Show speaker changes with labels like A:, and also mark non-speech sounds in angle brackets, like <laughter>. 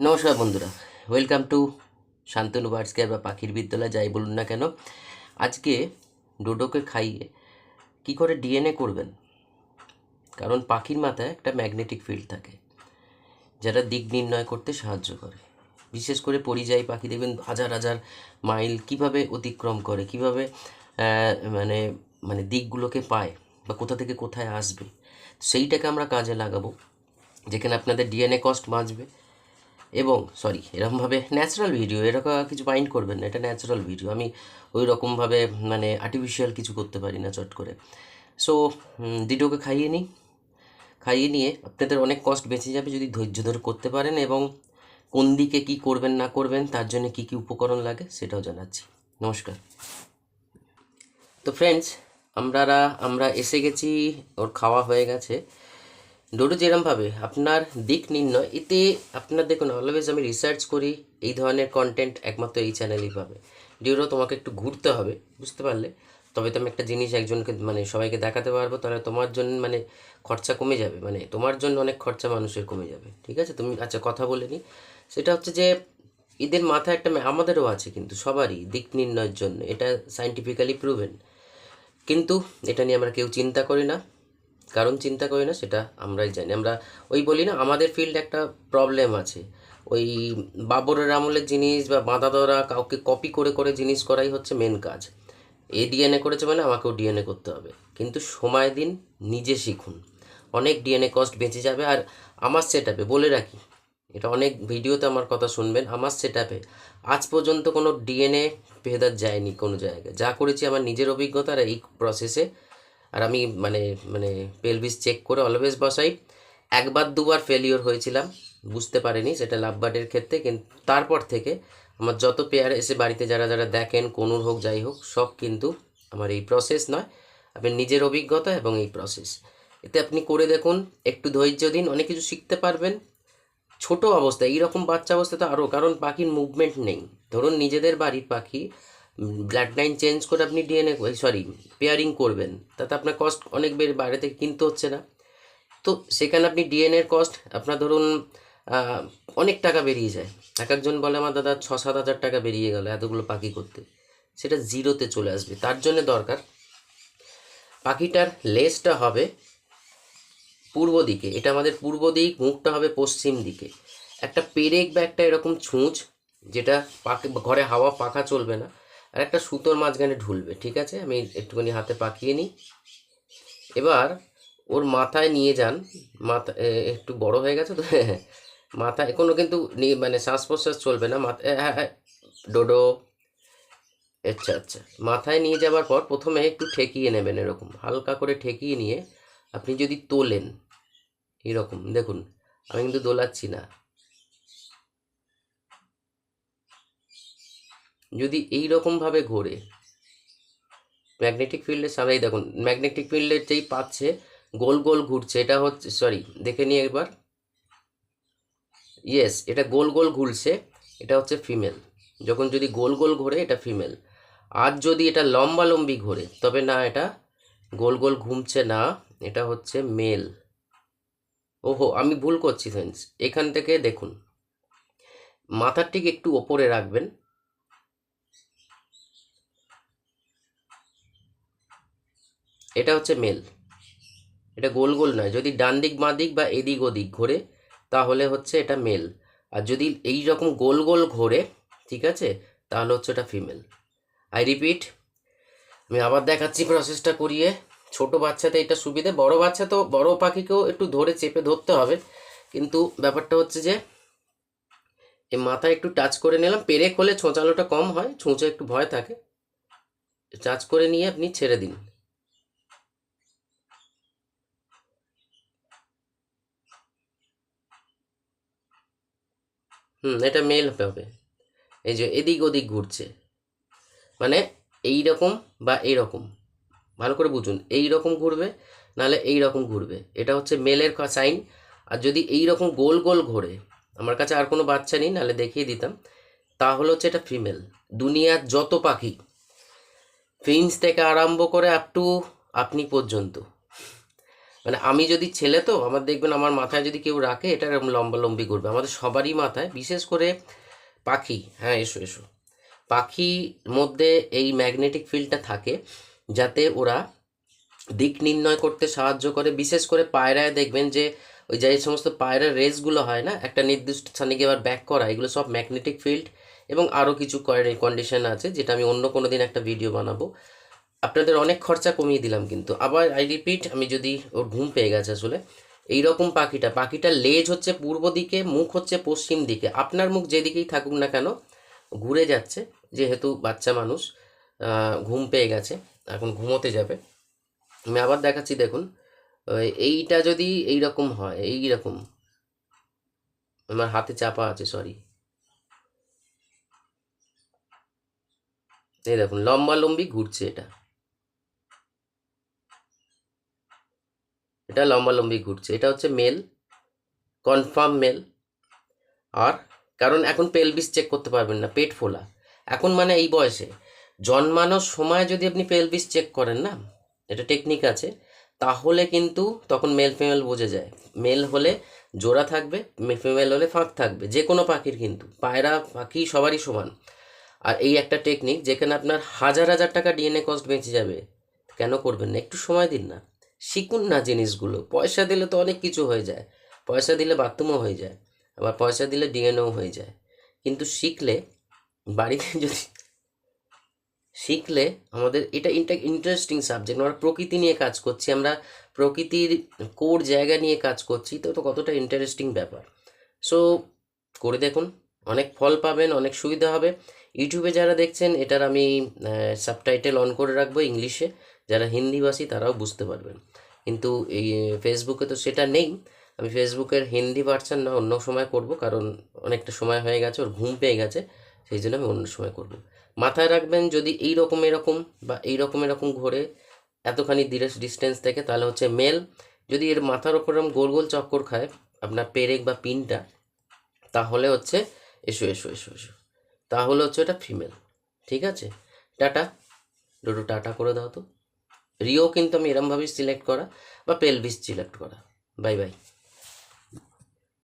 A: নমস্কার বন্ধুরা welcome to Shantanu birds care বা পাখির বিদ্যালয়, যাই বলুন না কেন। আজকে ডোডোকে খাইয়ে কি করে ডিএনএ করবেন? কারণ পাখির মাথায় একটা ম্যাগনেটিক ফিল্ড থাকে যারা দিক নির্ণয় করতে সাহায্য করে। বিশেষ করে পরিযায়ী পাখি, দেখবেন হাজার হাজার মাইল কীভাবে অতিক্রম করে, কীভাবে মানে মানে দিকগুলোকে পায় বা কোথা থেকে কোথায় আসবে, সেইটাকে আমরা কাজে লাগাবো, যেখানে আপনাদের ডিএনএ কস্ট বাঁচবে। এবং সরি এরকমভাবে ন্যাচারাল ভিডিও এরকম কিছু মাইন্ড করবেন না, এটা ন্যাচারাল ভিডিও আমি ওই রকমভাবে মানে আর্টিফিশিয়াল কিছু করতে পারি না চট করে। সো দিটোকে খাইয়ে নিই। খাইয়ে নিয়ে আপনাদের অনেক কষ্ট বেঁচে যাবে যদি ধৈর্য ধরে করতে পারেন এবং কোন দিকে কি করবেন, না করবেন, তার জন্য কি কি উপকরণ লাগে সেটাও জানাচ্ছি। নমস্কার। তো ফ্রেন্ডস আমরা আমরা এসে গেছি, ওর খাওয়া হয়ে গেছে। ডোডো যেরমভাবে আপনার দিক নির্ণয়, এতে আপনার দেখুন অলওয়েজ আমি রিসার্চ করি এই ধরনের কন্টেন্ট একমাত্র এই চ্যানেলেই পাবে। ডিওরো তোমাকে একটু ঘুরতে হবে, বুঝতে পারলে? তবে তো আমি একটা জিনিস একজনকে মানে সবাইকে দেখাতে পারব, তাহলে তোমার জন্য মানে খরচা কমে যাবে মানে তোমার জন্য অনেক খরচা মানুষের কমে যাবে, ঠিক আছে? তুমি আচ্ছা কথা বলে নি। সেটা হচ্ছে যে, এদের মাথায় একটা আমাদেরও আছে কিন্তু, সবারই দিক নির্ণয়ের জন্য, এটা সাইন্টিফিক্যালি প্রুভেন কিন্তু এটা নিয়ে আমরা কেউ চিন্তা করি না। কারণ চিন্তা করি না, সেটা আমরাই জানি। আমরা ওই বলি না, আমাদের ফিল্ড একটা প্রবলেম আছে। ওই বাবরের আমলের জিনিস বা বাঁধা ধরা কাউকে কপি করে করে জিনিস করাই হচ্ছে মেন কাজ। এ ডিএনএ করেছে মানে আমাকেও ডিএনএ করতে হবে। কিন্তু সময় দিন, নিজে শিখুন। অনেক ডিএনএ কস্ট বেঁচে যাবে আর আমার সেট বলে রাখি, এটা অনেক ভিডিওতে আমার কথা শুনবেন, আমার সেট আজ পর্যন্ত কোনো ডিএনএ ভেদার যায়নি কোনো জায়গায়। যা করেছি আমার নিজের অভিজ্ঞতা আর এই প্রসেসে আর আমি মানে মানে পেলভিস চেক করে অলওয়েজ বসাই। একবার, দুবার ফেলিওর হয়েছিলাম, বুঝতে পারিনি সেটা লাভবার্ডের ক্ষেত্রে কিন্তু তারপর থেকে আমার যত পেয়ার এসে বাড়িতে যারা যারা দেখেন, কোনুর হোক, যাই হোক, সব কিন্তু আমার এই প্রসেস নয়। আপনি নিজের অভিজ্ঞতা এবং এই প্রসেস এতে আপনি করে দেখুন, একটু ধৈর্য দিন, অনেক কিছু শিখতে পারবেন। ছোট অবস্থায় এইরকম বাচ্চা অবস্থা তো আরও কারণ পাখির মুভমেন্ট নেই। ধরুন, নিজেদের বাড়ির পাখি ব্লাড লাইন চেঞ্জ করে আপনি ডিএনএ সরি পেয়ারিং করবেন। তাতে আপনার কস্ট অনেক বেড়ে, বাইরে থেকে কিনতে হচ্ছে না। তো সেখানে আপনি ডিএনএর কস্ট আপনার ধরুন অনেক টাকা বেরিয়ে যায়। এক একজন বলে, আমার দাদা ছ সাত হাজার টাকা বেরিয়ে গেল এতগুলো পাখি করতে। সেটা জিরোতে চলে আসবে। তার জন্য দরকার, পাখিটার লেজটা হবে পূর্ব দিকে। এটা আমাদের পূর্ব দিক, মুখটা হবে পশ্চিম দিকে। একটা পেরেক বা একটা এরকম ছুঁচ, যেটা পাখি ঘরে হাওয়া পাখা চলবে না। আর একটা সুতোর মাঝখানে ঢুলবে, ঠিক আছে? আমি একটুখানি হাতে পাকিয়ে নিই। এবার ওর মাথায় নিয়ে যান। মাথা একটু বড় হয়ে গেছে তো? <laughs> মাথায় কোনো কিন্তু মানে শ্বাস প্রশ্বাস চলবে না। মাথা হ্যাঁ হ্যাঁ ডোডো। আচ্ছা আচ্ছা। মাথায় নিয়ে যাওয়ার পর প্রথমে একটু ঠেকিয়ে নেবেন এরকম। হালকা করে ঠেকিয়ে নিয়ে আপনি যদি তোলেন, এরকম। দেখুন, আমি কিন্তু দোলাচ্ছি না। যদি এই রকমভাবে ঘোরে ম্যাগনেটিক ফিল্ডের সামনেই দেখুন ম্যাগনেটিক ফিল্ডের যেই পাচ্ছে, গোল গোল ঘুরছে, এটা হচ্ছে সরি দেখে নিয়ে একবার। ইয়েস এটা গোল গোল ঘুরছে, এটা হচ্ছে ফিমেল যখন যদি গোল গোল ঘোরে, এটা ফিমেল আর যদি এটা লম্বা লম্বি ঘোরে, তবে না, এটা গোল গোল ঘুমছে না, এটা হচ্ছে মেল ওহো, আমি ভুল করছি ফ্রেন্ডস এখান থেকে দেখুন। মাথার ঠিক একটু ওপরে রাখবেন। এটা হচ্ছে মেল। এটা গোল গোল নয়। যদি ডান দিক, বাঁ দিক বা এদিক ওদিক ঘোরে, তাহলে হচ্ছে এটা মেল। আর যদি এই রকম গোল গোল ঘোরে, ঠিক আছে, তাহলে হচ্ছে এটা ফিমেল। আই রিপিট আমি আবার দেখাচ্ছি প্রসেসটা করিয়ে। ছোট বাচ্চাতে এটা সুবিধে, বড় বাচ্চা তো বড় পাখিকেও একটু ধরে চেপে ধরতে হবে। কিন্তু ব্যাপারটা হচ্ছে যে, এই মাথায় একটু টাচ করে নিলাম। পেরেক হলে ছোঁচালোটা কম হয়, ছুঁচে একটু ভয় থাকে। টাচ করে নিয়ে আপনি ছেড়ে দিন। হুম, এটা মেল হবে। এই যে এদিক ওদিক ঘুরছে। মানে এই রকম বা এই রকম ভালো করে বুঝুন এই রকম ঘুরবে নাহলে এই রকম ঘুরবে। এটা হচ্ছে মেলের সাইন। আর যদি এই রকম গোল গোল ঘোরে, আমার কাছে আর কোনো বাচ্চা নেই, নাহলে দেখিয়ে দিতাম। তাহলে হচ্ছে এটা ফিমেল। দুনিয়ার যত পাখি ফিন্স থেকে আরম্ভ করে আপ টু আপনি পর্যন্ত। মানে আমি যদি ছেলে তো, আমার দেখবেন আমার মাথায় যদি কেউ রাখে, এটা এরকম লম্বা লম্বি করবে আমাদের সবারই মাথায়, বিশেষ করে পাখি হ্যাঁ এসো এসো। পাখির মধ্যে এই ম্যাগনেটিক ফিল্ডটা থাকে, যাতে ওরা দিক নির্ণয় করতে সাহায্য করে। বিশেষ করে পায়রায় দেখবেন যে, ওই যে সমস্ত পায়রার রেসগুলো হয় না, একটা নির্দিষ্ট স্থানে গিয়ে ব্যাক করা, এগুলো সব ম্যাগনেটিক ফিল্ড এবং আরও কিছু কন্ডিশন আছে, যেটা আমি অন্য কোনো দিন একটা ভিডিও বানাবো। আপনাদের অনেক খরচা কমিয়ে দিলাম কিন্তু। আবার আই রিপিট আমি যদি ওর ঘুম পেয়ে গেছে আসলে এই রকম পাখিটা, পাখিটার লেজ হচ্ছে পূর্ব দিকে, মুখ হচ্ছে পশ্চিম দিকে। আপনার মুখ যেদিকেই থাকুক না কেন, ঘুরে যাচ্ছে, যেহেতু বাচ্চা মানুষ ঘুম পেয়ে গেছে, এখন ঘুমোতে যাবে। আমি আবার দেখাচ্ছি, দেখুন এইটা যদি এই রকম হয় এই রকম আমার হাতে চাপা আছে সরি এই দেখুন, লম্বা লম্বি ঘুরছে এটা। এটা লম্বা লম্বি ঘুরছে। এটা হচ্ছে মেল কনফার্ম মেল। আর কারণ এখন পেলভিস চেক করতে পারবেন না, পেট ফোলা। এখন মানে এই বয়সে জন্মানোর সময় যদি আপনি পেলভিস চেক করেন না, এটা টেকনিক আছে, তাহলে কিন্তু তখন মেল ফিমেল বোঝা যায়। মেল হলে জোড়া থাকবে ফিমেল হলে ফাঁক থাকবে, যে কোনো পাখির কিন্তু। পায়রা, পাখি সবারই সমান। আর এই একটা টেকনিক যেখানে আপনার হাজার হাজার টাকা ডিএনএ কস্ট বেঁচে যাবে। কেন করবেন না? একটু সময় দিন না। শিখুন না জিনিসগুলো। পয়সা দিলে তো অনেক কিছু হয়ে যায়। পয়সা দিলে বাথরুমও হয়ে যায়, আবার পয়সা দিলে ডিএনও হয়ে যায়। কিন্তু শিখলে বাড়িতে <laughs> যদি শিখলে আমাদের এটা ইন্টা ইন্টারেস্টিং সাবজেক্ট আমরা প্রকৃতি নিয়ে কাজ করছি, আমরা প্রকৃতির কোর জায়গা নিয়ে কাজ করছি, তো তো কতটা ইন্টারেস্টিং ব্যাপার। সো করে দেখুন, অনেক ফল পাবেন, অনেক সুবিধা হবে। ইউটিউবে যারা দেখছেন, এটার আমি সাবটাইটেল অন করে রাখব ইংলিশে যারা হিন্দিভাষী তারাও বুঝতে পারবেন। কিন্তু এই ফেসবুকে তো সেটা নেই। আমি ফেসবুকের হিন্দি ভার্সান না অন্য সময় করব, কারণ অনেকটা সময় হয়ে গেছে, ওর ঘুম পেয়ে গেছে, সেই জন্য আমি অন্য সময় করব। মাথায় রাখবেন, যদি এই রকম এরকম বা এই রকম এরকম ঘোরে এতখানি ডিস্টেন্স থেকে, তাহলে হচ্ছে মেল যদি এর মাথার ওপর গোল গোল চক্কর খায়, আপনার পেরেক বা পিনটা, তাহলে হচ্ছে এসো এসো এসো এসো। তাহলে হচ্ছে এটা ফিমেল ঠিক আছে? টাটা। দুটো টাটা করে দাও তো। রিও কিন্তু আমি এরমভাবেই সিলেক্ট করা বা পেলভিস সিলেক্ট করা। Bye bye